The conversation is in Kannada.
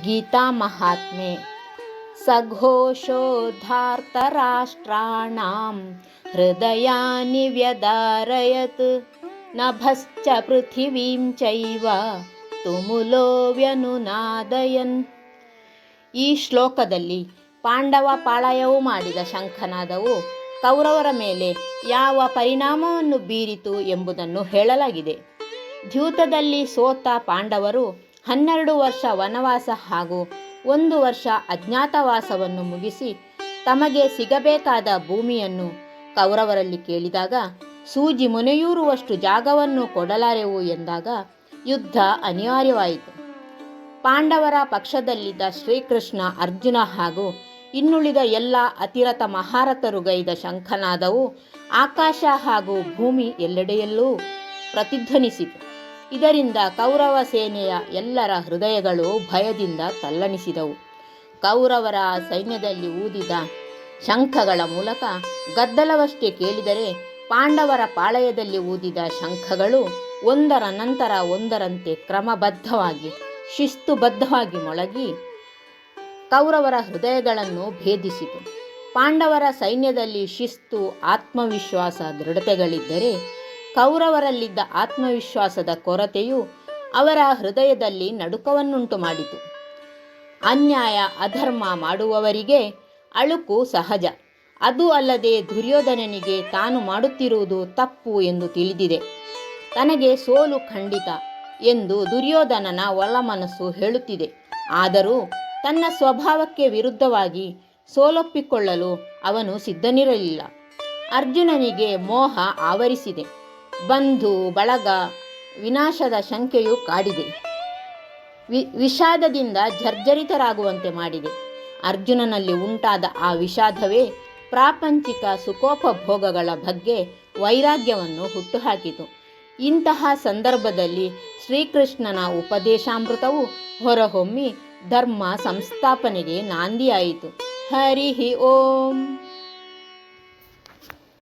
ಗೀತಾ ಮಹಾತ್ಮೆ. ಸಘೋಷೋಧಾರ್ಥರಾಷ್ಟ್ರಾಣಾಂ ಹೃದಯ ವ್ಯದಾರಯತ್ ನಭಶ್ಚ ಪೃಥಿವೀಂ ಚೈವ ತುಮುಲೋ ವ್ಯನುನಾದಯನ್. ಈ ಶ್ಲೋಕದಲ್ಲಿ ಪಾಂಡವ ಪಾಳಯವು ಮಾಡಿದ ಶಂಖನಾದವು ಕೌರವರ ಮೇಲೆ ಯಾವ ಪರಿಣಾಮವನ್ನು ಬೀರಿತು ಎಂಬುದನ್ನು ಹೇಳಲಾಗಿದೆ. ದ್ಯೂತದಲ್ಲಿ ಸೋತ ಪಾಂಡವರು ಹನ್ನೆರಡು ವರ್ಷ ವನವಾಸ ಹಾಗೂ ಒಂದು ವರ್ಷ ಅಜ್ಞಾತವಾಸವನ್ನು ಮುಗಿಸಿ ತಮಗೆ ಸಿಗಬೇಕಾದ ಭೂಮಿಯನ್ನು ಕೌರವರಲ್ಲಿ ಕೇಳಿದಾಗ, ಸೂಜಿ ಮುನೆಯೂರುವಷ್ಟು ಜಾಗವನ್ನು ಕೊಡಲಾರೆವು ಎಂದಾಗ ಯುದ್ಧ ಅನಿವಾರ್ಯವಾಯಿತು. ಪಾಂಡವರ ಪಕ್ಷದಲ್ಲಿದ್ದ ಶ್ರೀಕೃಷ್ಣ, ಅರ್ಜುನ ಹಾಗೂ ಇನ್ನುಳಿದ ಎಲ್ಲ ಅತಿರಥ ಮಹಾರಥರುಗೈದ ಶಂಖನಾದವು ಆಕಾಶ ಹಾಗೂ ಭೂಮಿ ಎಲ್ಲೆಡೆಯಲ್ಲೂ ಪ್ರತಿಧ್ವನಿಸಿತು. ಇದರಿಂದ ಕೌರವ ಸೇನೆಯ ಎಲ್ಲರ ಹೃದಯಗಳು ಭಯದಿಂದ ತಲ್ಲಣಿಸಿದವು. ಕೌರವರ ಸೈನ್ಯದಲ್ಲಿ ಊದಿದ ಶಂಖಗಳ ಮೂಲಕ ಗದ್ದಲವಷ್ಟೇ ಕೇಳಿದರೆ ಪಾಂಡವರ ಪಾಳಯದಲ್ಲಿ ಊದಿದ ಶಂಖಗಳು ಒಂದರ ನಂತರ ಒಂದರಂತೆ ಕ್ರಮಬದ್ಧವಾಗಿ, ಶಿಸ್ತುಬದ್ಧವಾಗಿ ಮೊಳಗಿ ಕೌರವರ ಹೃದಯಗಳನ್ನು ಭೇದಿಸಿತು. ಪಾಂಡವರ ಸೈನ್ಯದಲ್ಲಿ ಶಿಸ್ತು, ಆತ್ಮವಿಶ್ವಾಸ, ದೃಢತೆಗಳಿದ್ದರೆ ಕೌರವರಲ್ಲಿದ್ದ ಆತ್ಮವಿಶ್ವಾಸದ ಕೊರತೆಯು ಅವರ ಹೃದಯದಲ್ಲಿ ನಡುಕವನ್ನುಂಟು ಮಾಡಿತು. ಅನ್ಯಾಯ, ಅಧರ್ಮ ಮಾಡುವವರಿಗೆ ಅಳುಕು ಸಹಜ. ಅದು ಅಲ್ಲದೆ ದುರ್ಯೋಧನನಿಗೆ ತಾನು ಮಾಡುತ್ತಿರುವುದು ತಪ್ಪು ಎಂದು ತಿಳಿದಿದೆ. ತನಗೆ ಸೋಲು ಖಂಡಿತ ಎಂದು ದುರ್ಯೋಧನನ ಒಳಮನಸ್ಸು ಹೇಳುತ್ತಿದೆ. ಆದರೂ ತನ್ನ ಸ್ವಭಾವಕ್ಕೆ ವಿರುದ್ಧವಾಗಿ ಸೋಲೊಪ್ಪಿಕೊಳ್ಳಲು ಅವನು ಸಿದ್ಧನಿರಲಿಲ್ಲ. ಅರ್ಜುನನಿಗೆ ಮೋಹ ಆವರಿಸಿದೆ. ಬಂಧು, ಬಳಗ, ವಿನಾಶದ ಶಂಕೆಯು ಕಾಡಿದೆ. ವಿ, ವಿಷಾದದಿಂದ ಜರ್ಜರಿತರಾಗುವಂತೆ ಮಾಡಿದೆ. ಅರ್ಜುನನಲ್ಲಿ ಉಂಟಾದ ಆ ವಿಷಾದವೇ ಪ್ರಾಪಂಚಿಕ ಸುಖೋಪಭೋಗಗಳ ಬಗ್ಗೆ ವೈರಾಗ್ಯವನ್ನು ಹುಟ್ಟುಹಾಕಿತು. ಇಂತಹ ಸಂದರ್ಭದಲ್ಲಿ ಶ್ರೀಕೃಷ್ಣನ ಉಪದೇಶಾಮೃತವು ಹೊರಹೊಮ್ಮಿ ಧರ್ಮ ಸಂಸ್ಥಾಪನೆಗೆ ನಾಂದಿಯಾಯಿತು. ಹರಿ ಓಂ.